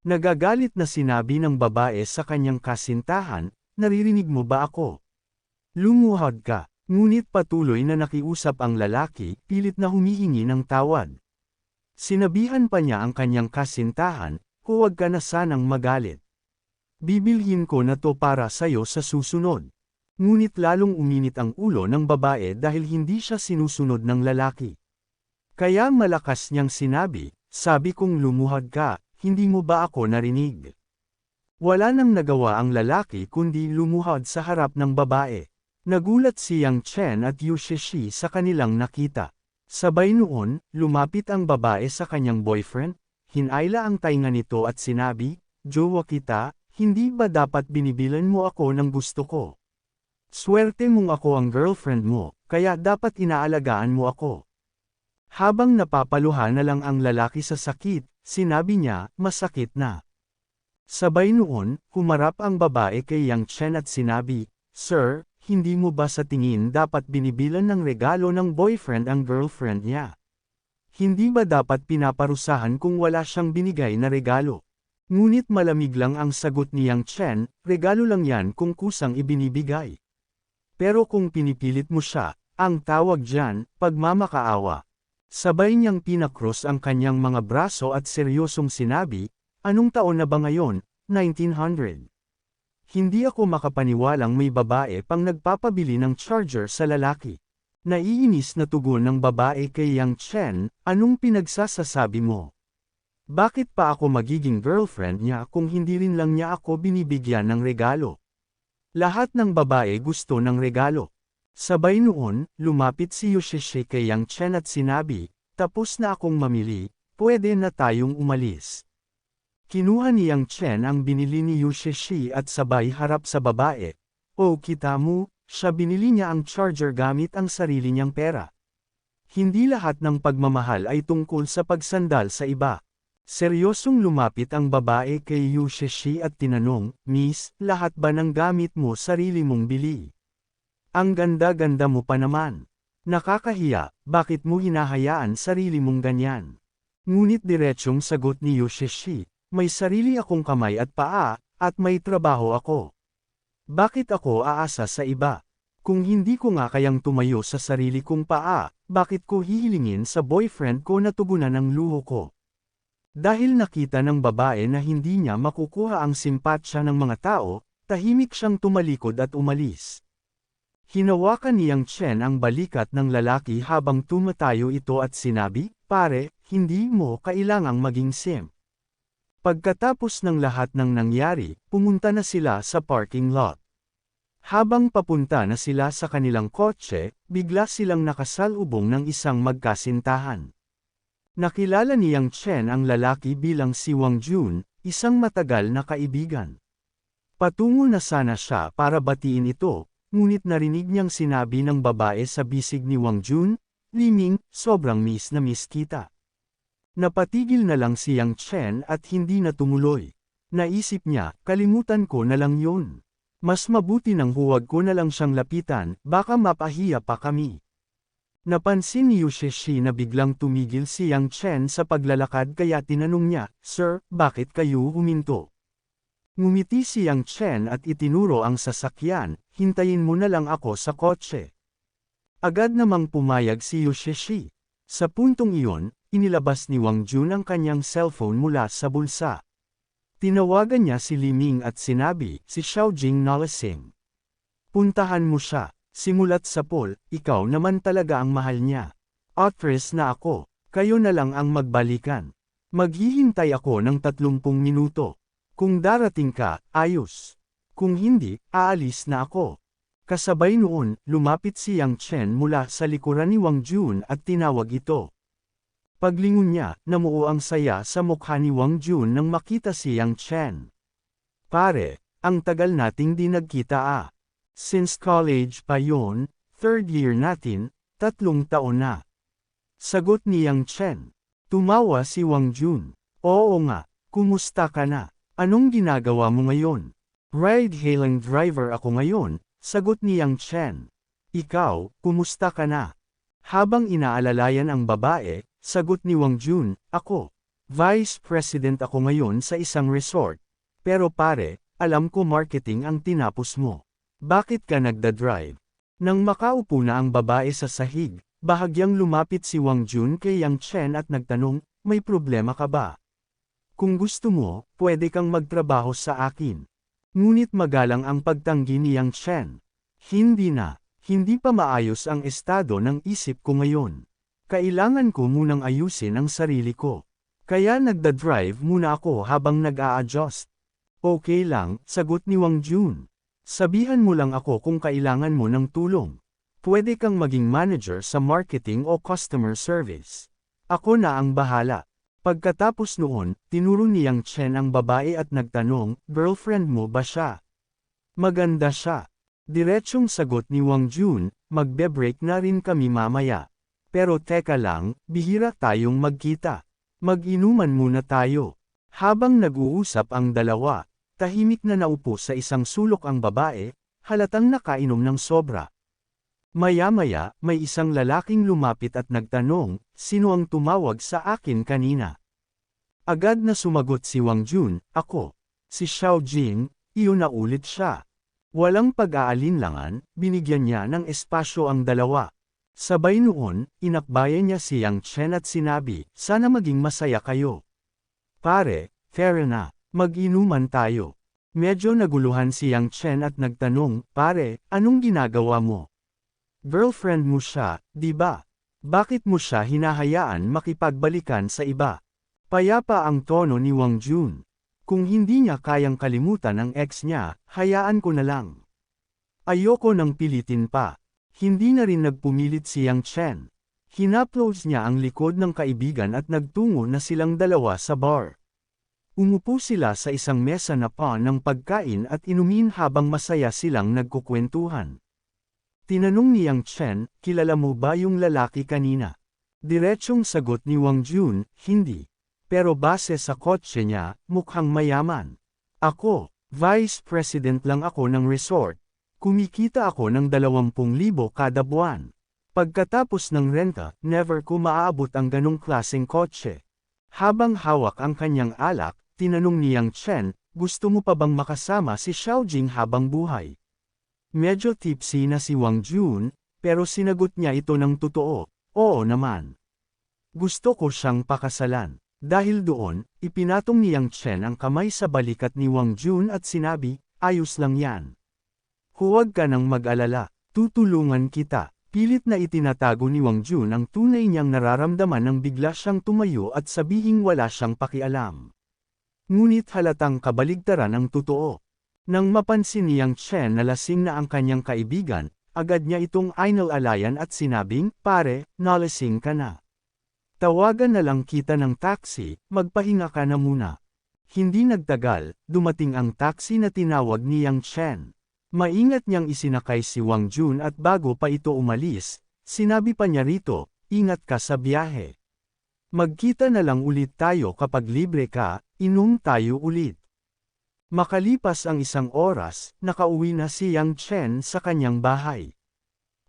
Nagagalit na sinabi ng babae sa kanyang kasintahan, naririnig mo ba ako? Lumuhod ka, ngunit patuloy na nakiusap ang lalaki, pilit na humihingi ng tawad. Sinabihan pa niya ang kanyang kasintahan, huwag ka na sanang magalit. Bibilhin ko na to para sa'yo sa susunod. Ngunit lalong uminit ang ulo ng babae dahil hindi siya sinusunod ng lalaki. Kaya malakas niyang sinabi, sabi kong lumuhad ka, hindi mo ba ako narinig? Wala nang nagawa ang lalaki kundi lumuhad sa harap ng babae. Nagulat si Yang Chen at Yu Shishi sa kanilang nakita. Sabay noon, lumapit ang babae sa kanyang boyfriend, hinayla ang tainga nito at sinabi, Jowa kita, hindi ba dapat binibilan mo ako ng gusto ko? Swerte mong ako ang girlfriend mo, kaya dapat inaalagaan mo ako. Habang napapaluhan na lang ang lalaki sa sakit, sinabi niya, masakit na. Sabay noon, humarap ang babae kay Yang Chen at sinabi, Sir, hindi mo ba sa tingin dapat binibilan ng regalo ng boyfriend ang girlfriend niya? Hindi ba dapat pinaparusahan kung wala siyang binigay na regalo? Ngunit malamig lang ang sagot ni Yang Chen, regalo lang yan kung kusang ibinibigay. Pero kung pinipilit mo siya, ang tawag dyan, pagmamakaawa. Sabay niyang pinakros ang kanyang mga braso at seryosong sinabi, anong taon na ba ngayon, 1900? Hindi ako makapaniwalang may babae pang nagpapabili ng charger sa lalaki. Naiinis na tugon ng babae kay Yang Chen, anong pinagsasasabi mo? Bakit pa ako magiging girlfriend niya kung hindi rin lang niya ako binibigyan ng regalo? Lahat ng babae gusto ng regalo. Sabay noon, lumapit si Yoshishi kay Yang Chen at sinabi, tapos na akong mamili, pwede na tayong umalis. Kinuha ni Yang Chen ang binili ni Yoshishi at sabay harap sa babae. O kita mo, siya binili niya ang charger gamit ang sarili niyang pera. Hindi lahat ng pagmamahal ay tungkol sa pagsandal sa iba. Seryosong lumapit ang babae kay Yu Shishi at tinanong, Miss, lahat ba ng gamit mo sarili mong bili? Ang ganda-ganda mo pa naman. Nakakahiya, bakit mo hinahayaan sarili mong ganyan? Ngunit diretsyong sagot ni Yu Shishi, may sarili akong kamay at paa, at may trabaho ako. Bakit ako aasa sa iba? Kung hindi ko nga kayang tumayo sa sarili kong paa, bakit ko hihilingin sa boyfriend ko na tugunan ang luho ko? Dahil nakita ng babae na hindi niya makukuha ang simpatsya ng mga tao, tahimik siyang tumalikod at umalis. Hinawakan niyang Chen ang balikat ng lalaki habang tumatayo ito at sinabi, Pare, hindi mo kailangang maging sim. Pagkatapos ng lahat ng nangyari, pumunta na sila sa parking lot. Habang papunta na sila sa kanilang kotse, bigla silang nakasalubong ng isang magkasintahan. Nakilala ni Yang Chen ang lalaki bilang si Wang Jun, isang matagal na kaibigan. Patungo na sana siya para batiin ito, ngunit narinig niyang sinabi ng babae sa bisig ni Wang Jun, Liming, sobrang miss na miss kita. Napatigil na lang si Yang Chen at hindi na tumuloy. Naisip niya, kalimutan ko na lang yun. Mas mabuti nang huwag ko na lang siyang lapitan, baka mapahiya pa kami. Napansin ni Yushishi na biglang tumigil si Yang Chen sa paglalakad kaya tinanong niya, Sir, bakit kayo huminto? Ngumiti si Yang Chen at itinuro ang sasakyan, hintayin mo na lang ako sa kotse. Agad namang pumayag si Yushishi. Sa puntong iyon, inilabas ni Wang Jun ang kanyang cellphone mula sa bulsa. Tinawagan niya si Li Ming at sinabi, si Xiaojing nalasing. Puntahan mo siya. Simulat sa Paul, ikaw naman talaga ang mahal niya. Actress na ako, kayo na lang ang magbalikan. Maghihintay ako ng 30 minuto. Kung darating ka, ayos. Kung hindi, aalis na ako. Kasabay noon, lumapit si Yang Chen mula sa likuran ni Wang Jun at tinawag ito. Paglingon niya, namuo ang saya sa mukha ni Wang Jun nang makita si Yang Chen. Pare, ang tagal nating di nagkita ah. Since college pa yon, third year natin, tatlong taon na. Sagot ni Yang Chen. Tumawa si Wang Jun. Oo nga, kumusta ka na? Anong ginagawa mo ngayon? Ride-hailing driver ako ngayon, sagot ni Yang Chen. Ikaw, kumusta ka na? Habang inaalalayan ang babae, sagot ni Wang Jun, ako. Vice President ako ngayon sa isang resort. Pero pare, alam ko marketing ang tinapos mo. Bakit ka nagda-drive? Nang makaupo na ang babae sa sahig, bahagyang lumapit si Wang Jun kay Yang Chen at nagtanong, may problema ka ba? Kung gusto mo, pwede kang magtrabaho sa akin. Ngunit magalang ang pagtanggi ni Yang Chen. Hindi na, hindi pa maayos ang estado ng isip ko ngayon. Kailangan ko munang ayusin ang sarili ko. Kaya nagda-drive muna ako habang nag-a-adjust. Okay lang, sagot ni Wang Jun. Sabihan mo lang ako kung kailangan mo ng tulong. Pwede kang maging manager sa marketing o customer service. Ako na ang bahala. Pagkatapos noon, tinuro ni Yang Chen ang babae at nagtanong, girlfriend mo ba siya? Maganda siya. Diretsyong sagot ni Wang Jun, magbe-break na rin kami mamaya. Pero teka lang, bihira tayong magkita. Mag-inuman muna tayo. Habang nag-uusap ang dalawa, tahimik na naupo sa isang sulok ang babae, halatang nakainom ng sobra. Maya-maya, may isang lalaking lumapit at nagtanong, sino ang tumawag sa akin kanina? Agad na sumagot si Wang Jun, ako. Si Xiao Jing, iyon na ulit siya. Walang pag-aalinlangan, binigyan niya ng espasyo ang dalawa. Sabay noon, inakbayan niya si Yang Chen at sinabi, sana maging masaya kayo. Pare, fair na, mag-inuman tayo. Medyo naguluhan si Yang Chen at nagtanong, pare, anong ginagawa mo? Girlfriend mo siya, di ba? Bakit mo siya hinahayaan makipagbalikan sa iba? Payapa ang tono ni Wang Jun. Kung hindi niya kayang kalimutan ang ex niya, hayaan ko na lang. Ayoko nang pilitin pa. Hindi na rin nagpumilit si Yang Chen. Hinaploads niya ang likod ng kaibigan at nagtungo na silang dalawa sa bar. Umupo sila sa isang mesa na pa ng pagkain at inumin habang masaya silang nagkukwentuhan. Tinanong ni Yang Chen, kilala mo ba yung lalaki kanina? Diretsyong sagot ni Wang Jun, hindi. Pero base sa kotse niya, mukhang mayaman. Ako, Vice President lang ako ng resort, Kumikita ako ng 20,000 kada buwan. Pagkatapos ng renta, never ko maaabot ang ganong klaseng kotse. Habang hawak ang kanyang alak, tinanong ni Yang Chen, gusto mo pa bang makasama si Xiaojing habang buhay? Medyo tipsy na si Wang Jun, pero sinagot niya ito ng totoo, oo naman. Gusto ko siyang pakasalan. Dahil doon, ipinatong ni Yang Chen ang kamay sa balikat ni Wang Jun at sinabi, ayos lang yan. Huwag ka nang mag-alala, tutulungan kita. Pilit na itinatago ni Wang Jun ang tunay niyang nararamdaman nang bigla siyang tumayo at sabihing wala siyang pakialam. Ngunit halatang kabaligtaran ang totoo. Nang mapansin ni Yang Chen na lasing na ang kanyang kaibigan, agad niya itong ainal-alayan at sinabing, pare, nalasing ka na. Tawagan na lang kita ng taxi, magpahinga ka na muna. Hindi nagtagal, dumating ang taxi na tinawag ni Yang Chen. Maingat niyang isinakay si Wang Jun at bago pa ito umalis, sinabi pa niya rito, ingat ka sa biyahe. Magkita na lang ulit tayo kapag libre ka, inom tayo ulit. Makalipas ang isang oras, nakauwi na si Yang Chen sa kanyang bahay.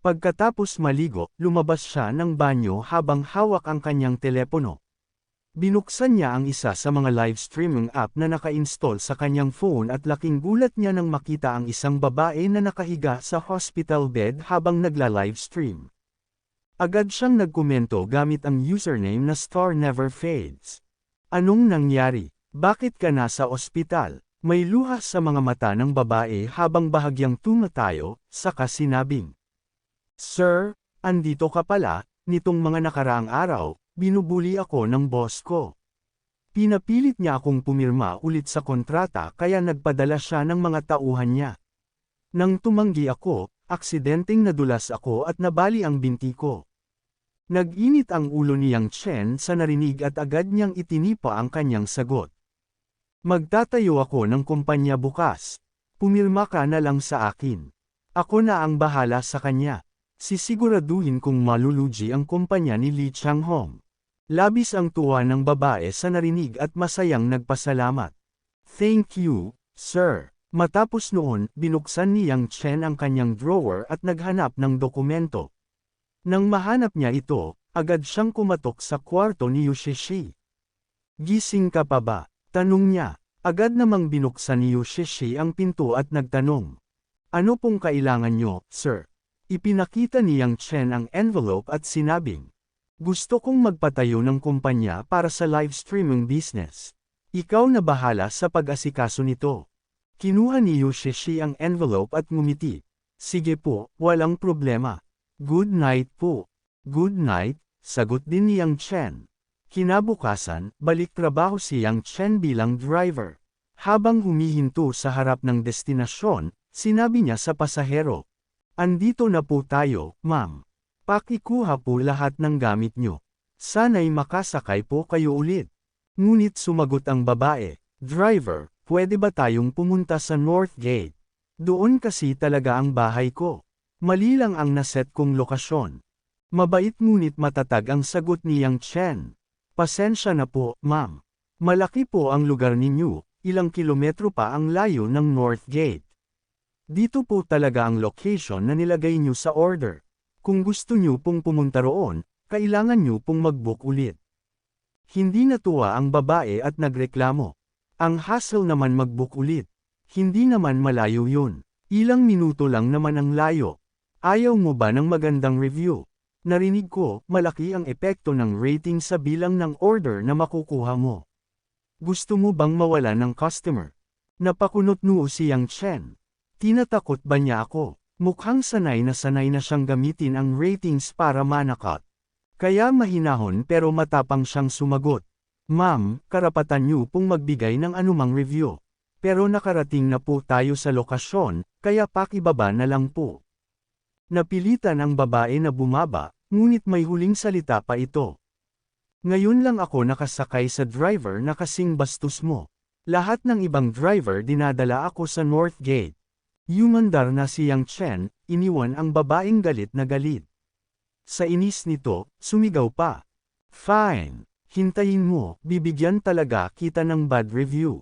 Pagkatapos maligo, lumabas siya ng banyo habang hawak ang kanyang telepono. Binuksan niya ang isa sa mga live streaming app na naka-install sa kanyang phone at laking gulat niya nang makita ang isang babae na nakahiga sa hospital bed habang nagla-live stream. Agad siyang nagkomento gamit ang username na Star Never Fades. Anong nangyari? Bakit ka nasa ospital? May luha sa mga mata ng babae habang bahagyang tumatayo, saka sinabing. Sir, andito ka pala, nitong mga nakaraang araw, Binubuli ako ng boss ko. Pinapilit niya akong pumirma ulit sa kontrata kaya nagpadala siya ng mga tauhan niya. Nang tumanggi ako, aksidenteng nadulas ako at nabali ang binti ko. Nag-init ang ulo niyang Chen sa narinig at agad niyang itinipa ang kanyang sagot. Magtatayo ako ng kumpanya bukas. Pumirma ka na lang sa akin. Ako na ang bahala sa kanya. Sisiguraduhin kong maluluji ang kumpanya ni Li Changhong. Labis ang tuwa ng babae sa narinig at masayang nagpasalamat. Thank you, sir. Matapos noon, binuksan ni Yang Chen ang kanyang drawer at naghanap ng dokumento. Nang mahanap niya ito, agad siyang kumatok sa kwarto ni Yushishi. Gising ka pa ba? Tanong niya. Agad namang binuksan ni Yoshishi ang pinto at nagtanong. Ano pong kailangan nyo, sir? Ipinakita ni Yang Chen ang envelope at sinabing, Gusto kong magpatayo ng kumpanya para sa live streaming business. Ikaw na bahala sa pag-asikaso nito. Kinuha ni Yoshishi ang envelope at ngumiti. Sige po, walang problema. Good night po. Good night, sagot din ni Yang Chen. Kinabukasan, balik trabaho si Yang Chen bilang driver. Habang humihinto sa harap ng destinasyon, sinabi niya sa pasahero. Andito na po tayo, ma'am. Pakikuha po lahat ng gamit nyo. Sana'y makasakay po kayo ulit. Ngunit sumagot ang babae, Driver, pwede ba tayong pumunta sa North Gate? Doon kasi talaga ang bahay ko. Mali lang ang naset kong lokasyon. Mabait ngunit matatag ang sagot ni Yang Chen. Pasensya na po, ma'am. Malaki po ang lugar ninyo, ilang kilometro pa ang layo ng North Gate. Dito po talaga ang location na nilagay nyo sa order. Kung gusto nyo pong pumunta roon, kailangan nyo pong mag-book ulit. Hindi natuwa ang babae at nagreklamo. Ang hassle naman mag-book ulit. Hindi naman malayo yun. Ilang minuto lang naman ang layo. Ayaw mo ba ng magandang review? Narinig ko, malaki ang epekto ng rating sa bilang ng order na makukuha mo. Gusto mo bang mawala ng customer? Napakunot noo si Yang Chen. Tinatakot ba niya ako? Mukhang sanay na sanay na siyang gamitin ang ratings para manakot. Kaya mahinahon pero matapang siyang sumagot. Ma'am, karapatan niyo pong magbigay ng anumang review. Pero nakarating na po tayo sa lokasyon, kaya pakibaba na lang po. Napilitan ang babae na bumaba, ngunit may huling salita pa ito. Ngayon lang ako nakasakay sa driver na kasing bastos mo. Lahat ng ibang driver dinadala ako sa North Gate. Yumandar na si Yang Chen, iniwan ang babaeng galit na galit. Sa inis nito, sumigaw pa. Fine. Hintayin mo, bibigyan talaga kita ng bad review.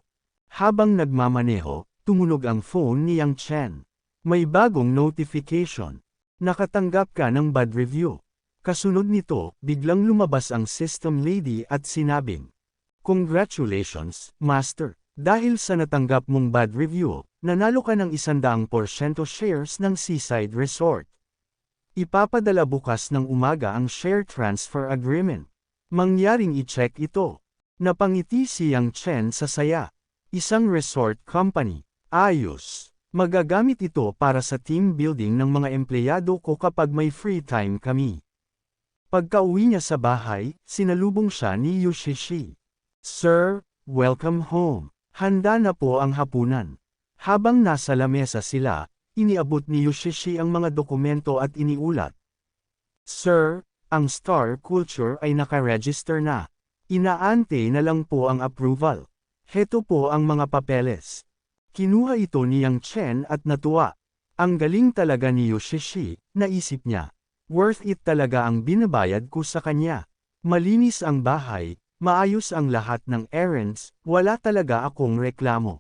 Habang nagmamaneho, tumunog ang phone ni Yang Chen. May bagong notification. Nakatanggap ka ng bad review. Kasunod nito, biglang lumabas ang system lady at sinabing, Congratulations, Master! Dahil sa natanggap mong bad review, nanalo ka ng isandaang porsyento shares ng Seaside Resort. Ipapadala bukas ng umaga ang share transfer agreement. Mangyaring i-check ito. Napangiti si Yang Chen sa saya. Isang resort company. Ayos. Magagamit ito para sa team building ng mga empleyado ko kapag may free time kami. Pagka-uwi niya sa bahay, sinalubong siya ni Yoshishi. Sir, welcome home. Handa na po ang hapunan. Habang nasa lamesa sila, iniabot ni Yoshishi ang mga dokumento at iniulat. Sir, ang Star Culture ay nakaregister na. Inaante na lang po ang approval. Heto po ang mga papeles. Kinuha ito ni Yang Chen at natuwa. Ang galing talaga ni Yoshishi, naisip niya. Worth it talaga ang binabayad ko sa kanya. Malinis ang bahay, maayos ang lahat ng errands, wala talaga akong reklamo.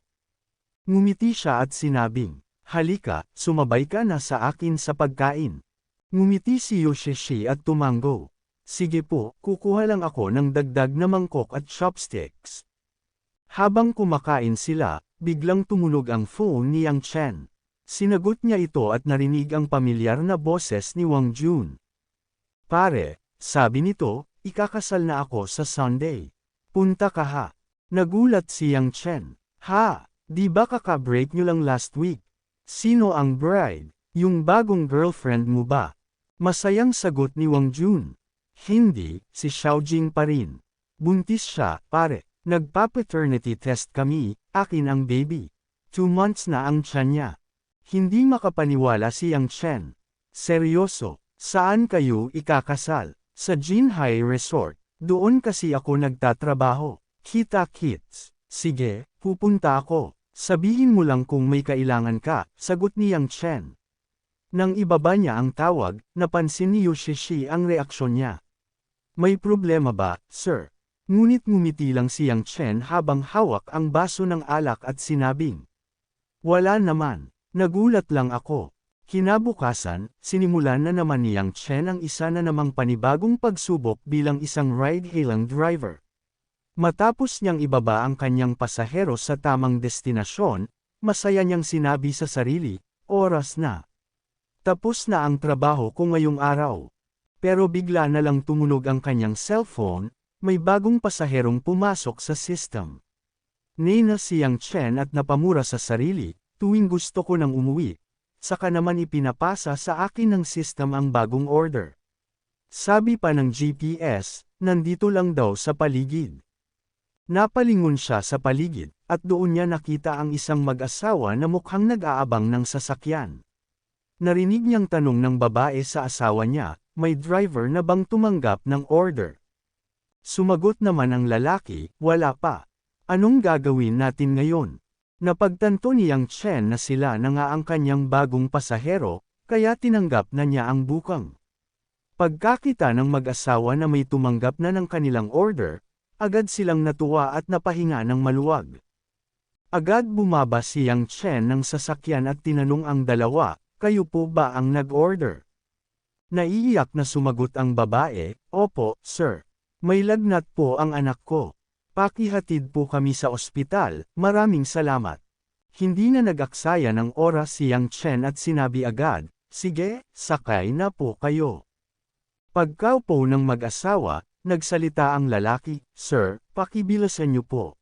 Ngumiti siya at sinabing, Halika, sumabay ka na sa akin sa pagkain. Ngumiti si Yoshishi at tumango. Sige po, kukuha lang ako ng dagdag na mangkok at chopsticks. Habang kumakain sila, biglang tumunog ang phone ni Yang Chen. Sinagot niya ito at narinig ang pamilyar na boses ni Wang Jun. Pare, sabi nito, ikakasal na ako sa Sunday. Punta ka ha. Nagulat si Yang Chen. Ha, di ba kaka-break nyo lang last week? Sino ang bride? Yung bagong girlfriend mo ba? Masayang sagot ni Wang Jun. Hindi, si Xiaojing pa rin. Buntis siya, pare. Nagpa-paternity test kami, akin ang baby. Two months na ang tiyan niya. Hindi makapaniwala si Yang Chen. Seryoso, saan kayo ikakasal? Sa Jinhai Resort. Doon kasi ako nagtatrabaho. Kita kits. Sige, pupunta ako. Sabihin mo lang kung may kailangan ka, sagot ni Yang Chen. Nang ibaba niya ang tawag, napansin ni Yoshishi ang reaksyon niya. May problema ba, sir? Ngunit ngumiti lang si Yang Chen habang hawak ang baso ng alak at sinabing. Wala naman, nagulat lang ako. Kinabukasan, sinimulan na naman ni Yang Chen ang isa na namang panibagong pagsubok bilang isang ride-hailing driver. Matapos niyang ibaba ang kanyang pasahero sa tamang destinasyon, masaya niyang sinabi sa sarili, oras na. Tapos na ang trabaho ko ngayong araw. Pero bigla na lang tumunog ang kanyang cellphone, may bagong pasaherong pumasok sa system. Nina siyang Chen at napamura sa sarili, tuwing gusto ko nang umuwi. Saka naman ipinapasa sa akin ng system ang bagong order. Sabi pa ng GPS, nandito lang daw sa paligid. Napalingon siya sa paligid, at doon niya nakita ang isang mag-asawa na mukhang nag-aabang ng sasakyan. Narinig niyang tanong ng babae sa asawa niya, may driver na bang tumanggap ng order? Sumagot naman ang lalaki, wala pa. Anong gagawin natin ngayon? Napagtanto niyang Chen na sila na nga ang kanyang bagong pasahero, kaya tinanggap na niya ang bukang. Pagkakita ng mag-asawa na may tumanggap na ng kanilang order, agad silang natuwa at napahinga ng maluwag. Agad bumaba si Yang Chen ng sasakyan at tinanong ang dalawa, kayo po ba ang nag-order? Naiiyak na sumagot ang babae, opo, sir. May lagnat po ang anak ko. Pakihatid po kami sa ospital, maraming salamat. Hindi na nag-aksaya ng oras si Yang Chen at sinabi agad, sige, sakay na po kayo. Pagkaupo ng mag-asawa, nagsalita ang lalaki, Sir, pakibilasan niyo po.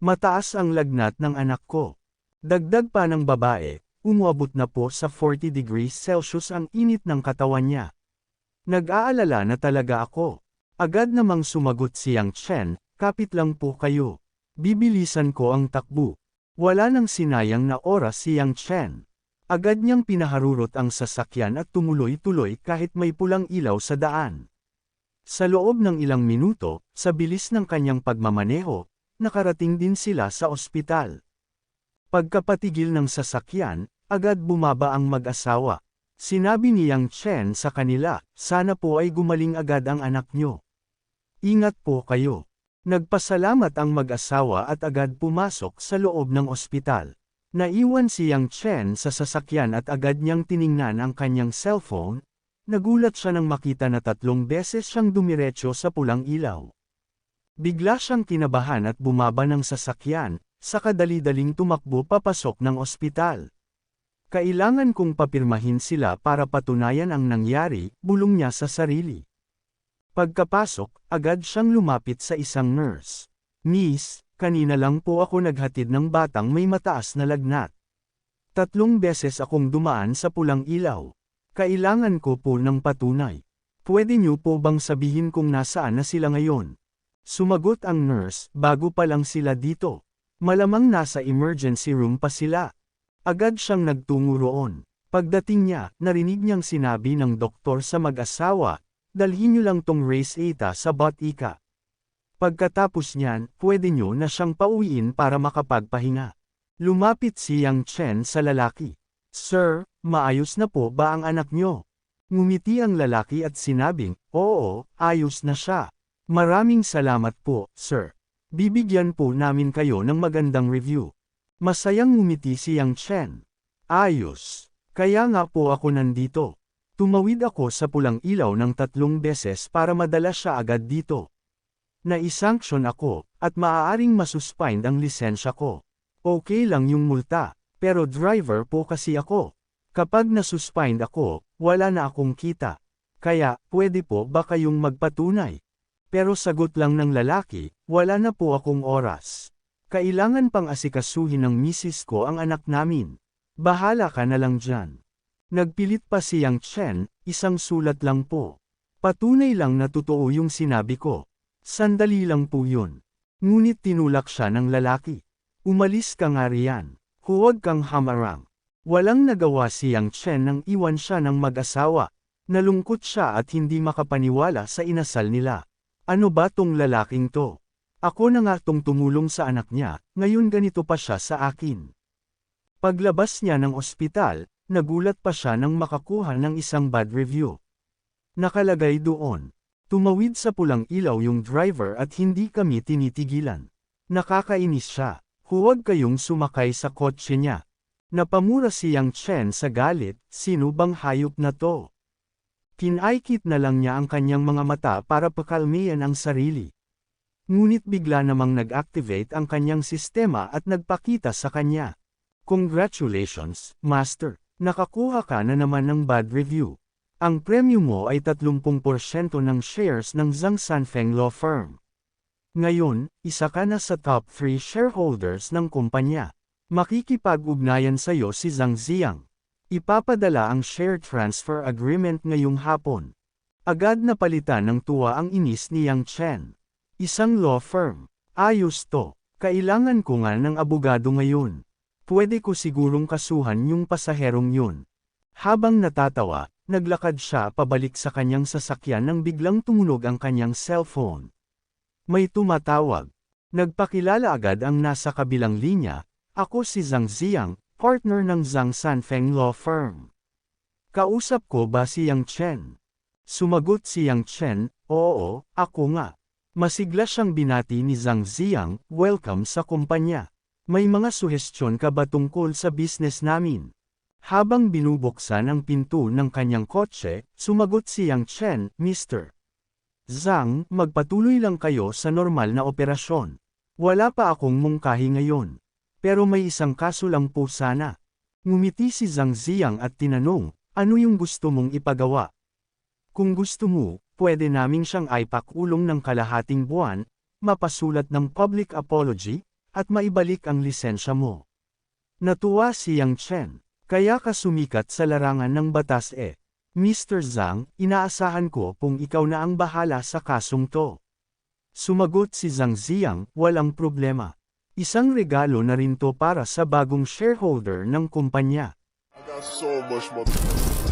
Mataas ang lagnat ng anak ko. Dagdag pa ng babae, umabot na po sa 40 degrees Celsius ang init ng katawan niya. Nag-aalala na talaga ako. Agad namang sumagot si Yang Chen, kapit lang po kayo. Bibilisan ko ang takbo. Wala nang sinayang na oras si Yang Chen. Agad niyang pinaharurot ang sasakyan at tumuloy-tuloy kahit may pulang ilaw sa daan. Sa loob ng ilang minuto, sa bilis ng kanyang pagmamaneho, nakarating din sila sa ospital. Pagkapatigil ng sasakyan, agad bumaba ang mag-asawa. Sinabi ni Yang Chen sa kanila, sana po ay gumaling agad ang anak nyo. Ingat po kayo. Nagpasalamat ang mag-asawa at agad pumasok sa loob ng ospital. Naiwan si Yang Chen sa sasakyan at agad niyang tiningnan ang kanyang cellphone, nagulat siya nang makita na tatlong beses siyang dumiretso sa pulang ilaw. Bigla siyang kinabahan at bumaba ng sasakyan, sa kadali-daling tumakbo papasok ng ospital. Kailangan kong papirmahin sila para patunayan ang nangyari, bulong niya sa sarili. Pagkapasok, agad siyang lumapit sa isang nurse. Miss, kanina lang po ako naghatid ng batang may mataas na lagnat. Tatlong beses akong dumaan sa pulang ilaw. Kailangan ko po ng patunay. Pwede niyo po bang sabihin kung nasaan na sila ngayon? Sumagot ang nurse, bago pa lang sila dito. Malamang nasa emergency room pa sila. Agad siyang nagtungo roon. Pagdating niya, narinig niyang sinabi ng doktor sa mag-asawa, dalhin niyo lang tong race eta sa botika. Pagkatapos niyan, pwede nyo na siyang pauwiin para makapagpahinga. Lumapit si Yang Chen sa lalaki. Sir, maayos na po ba ang anak nyo? Ngumiti ang lalaki at sinabing, Oo, ayos na siya. Maraming salamat po, sir. Bibigyan po namin kayo ng magandang review. Masayang ngumiti si Yang Chen. Ayos. Kaya nga po ako nandito. Tumawid ako sa pulang ilaw ng tatlong beses para madala siya agad dito. Naisanksyon ako, at maaaring masuspend ang lisensya ko. Okay lang yung multa, pero driver po kasi ako. Kapag nasuspend ako, wala na akong kita. Kaya, pwede po ba kayong magpatunay? Pero sagot lang ng lalaki, wala na po akong oras. Kailangan pang asikasuhin ng misis ko ang anak namin. Bahala ka na lang dyan. Nagpilit pa si Yang Chen, isang sulat lang po. Patunay lang na totoo yung sinabi ko. Sandali lang po yun. Ngunit tinulak siya ng lalaki. Umalis ka nga riyan. Huwag kang hamarang. Walang nagawa si Yang Chen nang iwan siya ng mag-asawa. Nalungkot siya at hindi makapaniwala sa inasal nila. Ano ba tong lalaking to? Ako na nga tong tumulong sa anak niya, ngayon ganito pa siya sa akin. Paglabas niya ng ospital, nagulat pa siya nang makakuha ng isang bad review. Nakalagay doon, Tumawid sa pulang ilaw yung driver at hindi kami tinitigilan. Nakakainis siya. Huwag kayong sumakay sa kotse niya. Napamura si Yang Chen sa galit, sino bang hayop na to? Kinaikit na lang niya ang kanyang mga mata para pakalmiyan ang sarili. Ngunit bigla namang nag-activate ang kanyang sistema at nagpakita sa kanya. Congratulations, Master! Nakakuha ka na naman ng bad review. Ang premyo mo ay 30% ng shares ng Zhang Sanfeng Law Firm. Ngayon, isa ka na sa top 3 shareholders ng kumpanya. Makikipag-ugnayan sa'yo si Zhang Ziang. Ipapadala ang share transfer agreement ngayong hapon. Agad na palitan ng tuwa ang inis ni Yang Chen. Isang law firm. Ayos to. Kailangan ko nga ng abogado ngayon. Pwede ko sigurong kasuhan yung pasaherong yun. Habang natatawa, naglakad siya pabalik sa kanyang sasakyan nang biglang tumunog ang kanyang cellphone. May tumatawag. Nagpakilala agad ang nasa kabilang linya, ako si Zhang Ziang, partner ng Zhang Sanfeng Law Firm. Kausap ko ba si Yang Chen? Sumagot si Yang Chen, oo, ako nga. Masigla siyang binati ni Zhang Ziang, welcome sa kumpanya. May mga suhestyon ka ba tungkol sa business namin? Habang binubuksan ang pinto ng kanyang kotse, sumagot si Yang Chen, Mr. Zhang, magpatuloy lang kayo sa normal na operasyon. Wala pa akong mungkahi ngayon. Pero may isang kaso lang po sana. Ngumiti si Zhang Ziang at tinanong, ano yung gusto mong ipagawa? Kung gusto mo, pwede naming siyang ipakulong ng kalahating buwan, mapasulat ng public apology, at maibalik ang lisensya mo. Natuwa si Yang Chen, kaya ka sumikat sa larangan ng batas eh. Mr. Zhang, inaasahan ko kung ikaw na ang bahala sa kasong to. Sumagot si Zhang Ziang, walang problema. Isang regalo na rin to para sa bagong shareholder ng kumpanya. I got so much motherfucking